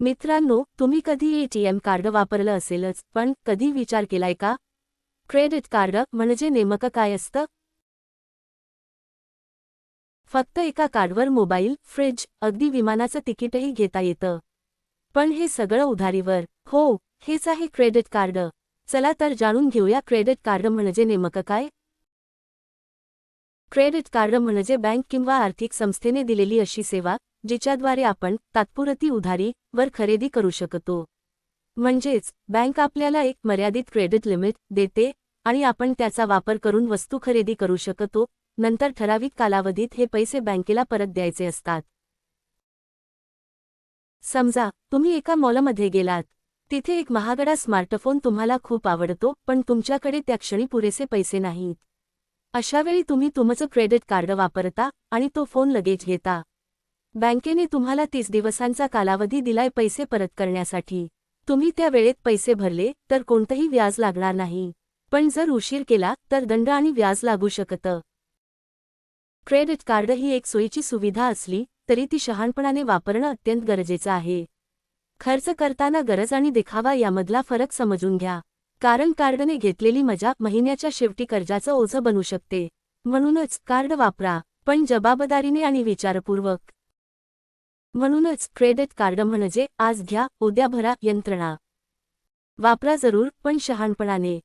मित्रांनो तुम्ही कधी एटीएम कार्ड वापरलं असेलच पण कधी विचार केलाय का? क्रेडिट कार्ड म्हणजे नेमकं काय असतं? फक्त एका कार्डवर मोबाईल फ्रिज अगदी विमानाचं तिकीटही घेता येतं. पण हे सगळं उधारीवर. हो हेच आहे क्रेडिट कार्ड. चला तर जाणून घेऊया क्रेडिट कार्ड म्हणजे नेमकं काय? क्रेडिट कार्ड म्हणजे बँक किंवा आर्थिक संस्थेने दिलेली अशी सेवा जिच्याद्वारे आपण तात्पुरती उधारी वर खरेदी करू शकतो. म्हणजेच बँक आपल्याला एक मर्यादित क्रेडिट लिमिट देते आणि आपण त्याचा वापर करून वस्तू खरेदी करू शकतो नंतर ठराविक कालावधीत हे पैसे बँकेला परत द्यायचे असतात. समजा तुम्ही एका मॉलमध्ये गेलात. तिथे एक महागडा स्मार्टफोन तुम्हाला खूप आवडतो पण तुमच्याकडे त्या क्षणी पुरेसे पैसे नाहीत. अशावेळी तुम्ही तुमचं क्रेडिट कार्ड वापरता आणि तो फोन लगेच घेता. बँकेने तुम्हाला तीस दिवसांचा कालावधी दिलाय पैसे परत करण्यासाठी. तुम्ही त्या वेळेत पैसे भरले तर कोणतंही व्याज लागणार नाही. पण जर उशीर केला तर दंड आणि व्याज लागू शकतं. क्रेडिट कार्ड ही एक सोयीची सुविधा असली तरी ती शहाणपणाने वापरणं अत्यंत गरजेचं आहे. खर्च करताना गरज आणि दिखावा यामधला फरक समजून घ्या. कारण कार्डने घेतलेली मजा महिन्याच्या शेवटी कर्जाचं ओझं बनू शकते. म्हणूनच कार्ड वापरा पण जबाबदारीने आणि विचारपूर्वक. म्हणूनच क्रेडिट कार्ड म्हणजे आज घ्या उद्या भरा यंत्रणा. वापरा जरूर पण शहाणपणाने.